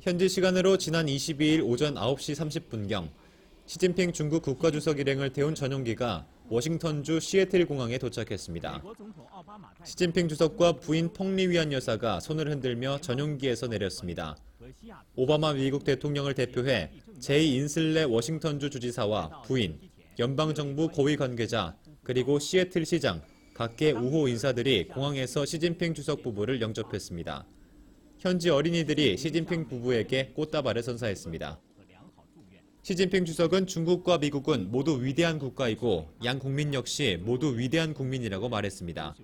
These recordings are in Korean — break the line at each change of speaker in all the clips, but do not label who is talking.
현지 시간으로 지난 22일 오전 9시 30분경 시진핑 중국 국가주석 일행을 태운 전용기가 워싱턴주 시애틀 공항에 도착했습니다. 시진핑 주석과 부인 펑리위안 여사가 손을 흔들며 전용기에서 내렸습니다. 오바마 미국 대통령을 대표해 제이 인슬레 워싱턴주 주지사와 부인, 연방정부 고위 관계자, 그리고 시애틀 시장, 각계 우호 인사들이 공항에서 시진핑 주석 부부를 영접했습니다. 현지 어린이들이 시진핑 부부에게 꽃다발을 선사했습니다. 시진핑 주석은 중국과 미국은 모두 위대한 국가이고 양 국민 역시 모두 위대한 국민이라고 말했습니다.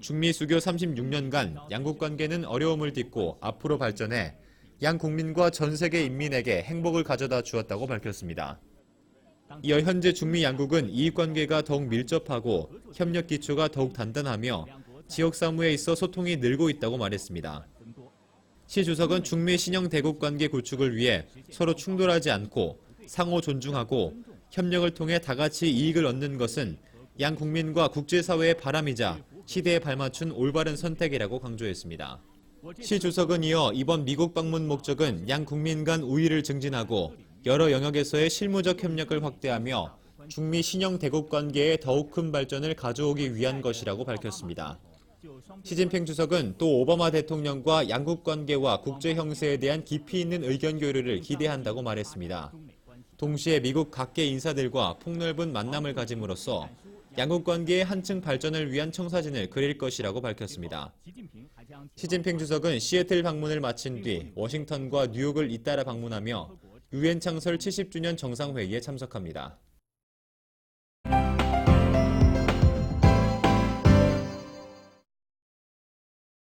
중미 수교 36년간 양국 관계는 어려움을 딛고 앞으로 발전해 양 국민과 전 세계 인민에게 행복을 가져다 주었다고 밝혔습니다. 이어 현재 중미 양국은 이익 관계가 더욱 밀접하고 협력 기초가 더욱 단단하며 지역 사무에 있어 소통이 늘고 있다고 말했습니다. 시 주석은 중미 신형 대국 관계 구축을 위해 서로 충돌하지 않고 상호 존중하고 협력을 통해 다 같이 이익을 얻는 것은 양 국민과 국제사회의 바람이자 시대에 발맞춘 올바른 선택이라고 강조했습니다. 시 주석은 이어 이번 미국 방문 목적은 양 국민 간 우위를 증진하고 여러 영역에서의 실무적 협력을 확대하며 중미 신형 대국 관계에 더욱 큰 발전을 가져오기 위한 것이라고 밝혔습니다. 시진핑 주석은 또 오바마 대통령과 양국 관계와 국제 형세에 대한 깊이 있는 의견 교류를 기대한다고 말했습니다. 동시에 미국 각계 인사들과 폭넓은 만남을 가짐으로써 양국 관계의 한층 발전을 위한 청사진을 그릴 것이라고 밝혔습니다. 시진핑 주석은 시애틀 방문을 마친 뒤 워싱턴과 뉴욕을 잇따라 방문하며 유엔 창설 70주년 정상회의에 참석합니다.